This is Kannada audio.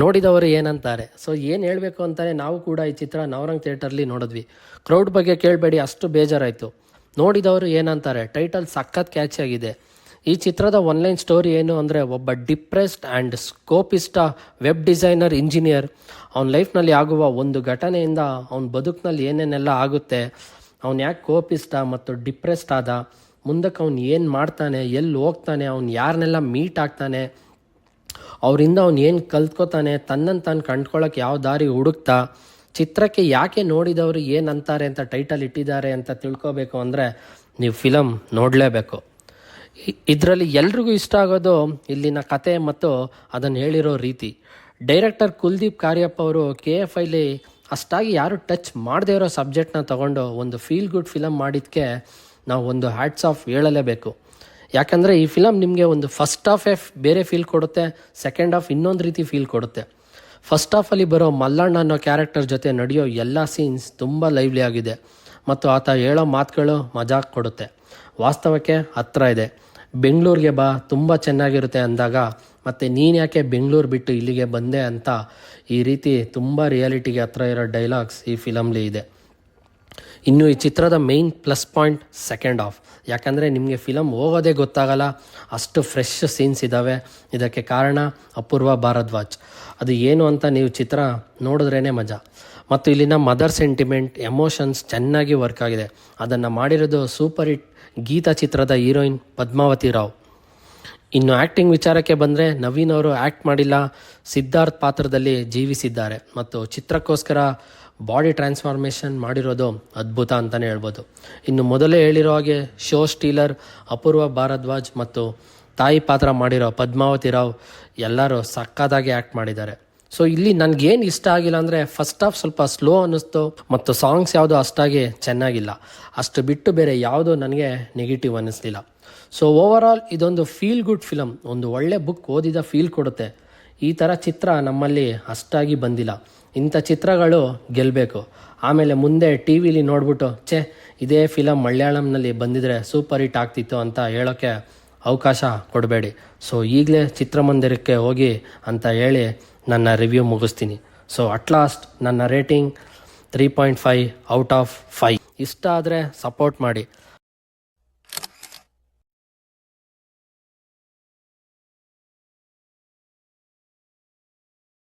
ನೋಡಿದವರು ಏನಂತಾರೆ? ಸೊ ಏನು ಹೇಳಬೇಕು ಅಂತಾನೆ ನಾವು ಕೂಡ ಈ ಚಿತ್ರ ನವರಂಗ್ ಥಿಯೇಟರ್ಲಿ ನೋಡಿದ್ವಿ. ಕ್ರೌಡ್ ಬಗ್ಗೆ ಕೇಳಬೇಡಿ, ಅಷ್ಟು ಬೇಜಾರಾಯಿತು. ನೋಡಿದವರು ಏನಂತಾರೆ? ಟೈಟಲ್ ಸಖತ್ ಕ್ಯಾಚ್ ಆಗಿದೆ. ಈ ಚಿತ್ರದ ಒನ್ಲೈನ್ ಸ್ಟೋರಿ ಏನು ಅಂದರೆ, ಒಬ್ಬ depressed and ಸ್ಕೋಪಿಸ್ಟ web designer engineer ಅವನ ಲೈಫ್ನಲ್ಲಿ ಆಗುವ ಒಂದು ಘಟನೆಯಿಂದ ಅವನ ಬದುಕಿನಲ್ಲಿ ಏನೇನೆಲ್ಲ ಆಗುತ್ತೆ, ಅವನು ಯಾಕೆ ಕೋಪಿಸ್ಟ ಮತ್ತು ಡಿಪ್ರೆಸ್ಡ್ ಆದ, ಮುಂದಕ್ಕೆ ಅವ್ನು ಏನು ಮಾಡ್ತಾನೆ, ಎಲ್ಲಿ ಹೋಗ್ತಾನೆ, ಅವ್ನು ಯಾರನ್ನೆಲ್ಲ ಮೀಟ್ ಆಗ್ತಾನೆ ಅವರಿಂದ ಅವ್ನು ಏನು ಕಲ್ತ್ಕೋತಾನೆ ತನ್ನನ್ನು ತಾನು ಕಂಡ್ಕೊಳ್ಳೋಕೆ ಯಾವ ದಾರಿ ಹುಡುಕ್ತಾ, ಚಿತ್ರಕ್ಕೆ ಯಾಕೆ ನೋಡಿದವರು ಏನು ಅಂತಾರೆ ಅಂತ ಟೈಟಲ್ ಇಟ್ಟಿದ್ದಾರೆ ಅಂತ ತಿಳ್ಕೊಬೇಕು ಅಂದರೆ ನೀವು ಫಿಲಮ್ ನೋಡಲೇಬೇಕು. ಇದರಲ್ಲಿ ಎಲ್ರಿಗೂ ಇಷ್ಟ ಆಗೋದು ಇಲ್ಲಿನ ಕತೆ ಮತ್ತು ಅದನ್ನು ಹೇಳಿರೋ ರೀತಿ. ಡೈರೆಕ್ಟರ್ ಕುಲ್ದೀಪ್ ಕಾರ್ಯಪ್ಪ ಅವರು ಕೆ ಎಫ್ ಐಲಿ ಅಷ್ಟಾಗಿ ಯಾರು ಟಚ್ ಮಾಡದೇ ಇರೋ ಸಬ್ಜೆಕ್ಟ್ನ ತಗೊಂಡು ಒಂದು ಫೀಲ್ ಗುಡ್ ಫಿಲಮ್ ಮಾಡಿದ್ದಕ್ಕೆ ನಾವು ಒಂದು ಹ್ಯಾಟ್ಸ್ ಆಫ್ ಹೇಳಲೇಬೇಕು. ಯಾಕಂದರೆ ಈ ಫಿಲಮ್ ನಿಮಗೆ ಒಂದು ಫಸ್ಟ್ ಹಾಫ್ ಎಫ್ ಬೇರೆ ಫೀಲ್ ಕೊಡುತ್ತೆ ಸೆಕೆಂಡ್ ಹಾಫ್ ಇನ್ನೊಂದು ರೀತಿ ಫೀಲ್ ಕೊಡುತ್ತೆ. ಫಸ್ಟ್ ಹಾಫಲ್ಲಿ ಬರೋ ಮಲ್ಲಣ್ಣ ಅನ್ನೋ ಕ್ಯಾರೆಕ್ಟರ್ ಜೊತೆ ನಡೆಯೋ ಎಲ್ಲ ಸೀನ್ಸ್ ತುಂಬ ಲೈವ್ಲಿ ಆಗಿದೆ. ಮತ್ತು ಆತ ಹೇಳೋ ಮಾತುಗಳು ಮಜಾ ಕೊಡುತ್ತೆ. ವಾಸ್ತವಕ್ಕೆ ಹತ್ರ ಇದೆ. ಬೆಂಗಳೂರಿಗೆ ಬಾ, ತುಂಬ ಚೆನ್ನಾಗಿರುತ್ತೆ ಅಂದಾಗ, ಮತ್ತು ನೀನು ಯಾಕೆ ಬೆಂಗಳೂರು ಬಿಟ್ಟು ಇಲ್ಲಿಗೆ ಬಂದೆ ಅಂತ ಈ ರೀತಿ ತುಂಬ ರಿಯಾಲಿಟಿಗೆ ಹತ್ರ ಇರೋ ಡೈಲಾಗ್ಸ್ ಈ ಫಿಲಮ್ಲಿ ಇದೆ. ಇನ್ನು ಈ ಚಿತ್ರದ main plus point second half ಯಾಕಂದರೆ ನಿಮಗೆ ಫಿಲಮ್ ಹೋಗೋದೇ ಗೊತ್ತಾಗಲ್ಲ. ಅಷ್ಟು ಫ್ರೆಶ್ ಸೀನ್ಸ್ ಇದ್ದಾವೆ ಇದಕ್ಕೆ ಕಾರಣ ಅಪೂರ್ವ ಭಾರದ್ವಾಜ್ ಅದು ಏನು ಅಂತ ನೀವು ಚಿತ್ರ ನೋಡಿದ್ರೇ ಮಜಾ. ಮತ್ತು ಇಲ್ಲಿನ ಮದರ್ ಸೆಂಟಿಮೆಂಟ್ ಎಮೋಷನ್ಸ್ ಚೆನ್ನಾಗಿ ವರ್ಕ್ ಆಗಿದೆ. ಅದನ್ನು ಮಾಡಿರೋದು ಸೂಪರ್ ಹಿಟ್ ಗೀತಾ ಚಿತ್ರದ ಹೀರೋಯಿನ್ ಪದ್ಮಾವತಿ ರಾವ್. ಇನ್ನು ಆ್ಯಕ್ಟಿಂಗ್ ವಿಚಾರಕ್ಕೆ ಬಂದರೆ ನವೀನ್ ಅವರು ಆ್ಯಕ್ಟ್ ಮಾಡಿಲ್ಲ. ಸಿದ್ಧಾರ್ಥ್ ಪಾತ್ರದಲ್ಲಿ ಜೀವಿಸಿದ್ದಾರೆ. ಮತ್ತು ಚಿತ್ರಕ್ಕೋಸ್ಕರ ಬಾಡಿ ಟ್ರಾನ್ಸ್ಫಾರ್ಮೇಷನ್ ಮಾಡಿರೋದು ಅದ್ಭುತ ಅಂತಲೇ ಹೇಳ್ಬೋದು. ಇನ್ನು ಮೊದಲೇ ಹೇಳಿರೋ ಹಾಗೆ ಶೋ ಸ್ಟೀಲರ್, ಅಪೂರ್ವ ಭಾರದ್ವಾಜ್ ಮತ್ತು ತಾಯಿ ಪಾತ್ರ ಮಾಡಿರೋ ಪದ್ಮಾವತಿ ರಾವ್ ಎಲ್ಲರೂ ಸಕ್ಕತ್ತಾಗಿ ಆ್ಯಕ್ಟ್ ಮಾಡಿದ್ದಾರೆ. ಸೊ ಇಲ್ಲಿ ನನಗೇನು ಇಷ್ಟ ಆಗಿಲ್ಲ ಅಂದರೆ ಫಸ್ಟ್ ಹಾಫ್ ಸ್ವಲ್ಪ ಸ್ಲೋ ಅನ್ನಿಸ್ತು ಮತ್ತು ಸಾಂಗ್ಸ್ ಯಾವುದು ಅಷ್ಟಾಗಿ ಚೆನ್ನಾಗಿಲ್ಲ. ಅಷ್ಟು ಬಿಟ್ಟು ಬೇರೆ ಯಾವುದು ನನಗೆ ನೆಗೆಟಿವ್ ಅನ್ನಿಸ್ಲಿಲ್ಲ. ಸೊ ಓವರ್ ಇದೊಂದು ಫೀಲ್ ಗುಡ್ ಫಿಲಮ್ ಒಂದು ಒಳ್ಳೆ ಬುಕ್ ಓದಿದ ಫೀಲ್ ಕೊಡುತ್ತೆ. ಈ ಥರ ಚಿತ್ರ ನಮ್ಮಲ್ಲಿ ಅಷ್ಟಾಗಿ ಬಂದಿಲ್ಲ. ಇಂಥ ಚಿತ್ರಗಳು ಗೆಲ್ಲಬೇಕು ಆಮೇಲೆ ಮುಂದೆ ಟಿ ವಿಲಿ ನೋಡ್ಬಿಟ್ಟು, ಛೇ, ಇದೇ ಫಿಲಮ್ ಮಲಯಾಳಂನಲ್ಲಿ ಬಂದಿದ್ರೆ ಸೂಪರ್ ಹಿಟ್ ಆಗ್ತಿತ್ತು ಅಂತ ಹೇಳೋಕ್ಕೆ ಅವಕಾಶ ಕೊಡಬೇಡಿ. ಸೊ, ಈಗಲೇ ಚಿತ್ರಮಂದಿರಕ್ಕೆ ಹೋಗಿ ಅಂತ ಹೇಳಿ ನನ್ನ ರಿವ್ಯೂ ಮುಗಿಸ್ತೀನಿ. ಸೊ ಅಟ್ ಲಾಸ್ಟ್ ನನ್ನ rating three point five out of five ಇಷ್ಟ ಆದರೆ ಸಪೋರ್ಟ್ ಮಾಡಿ.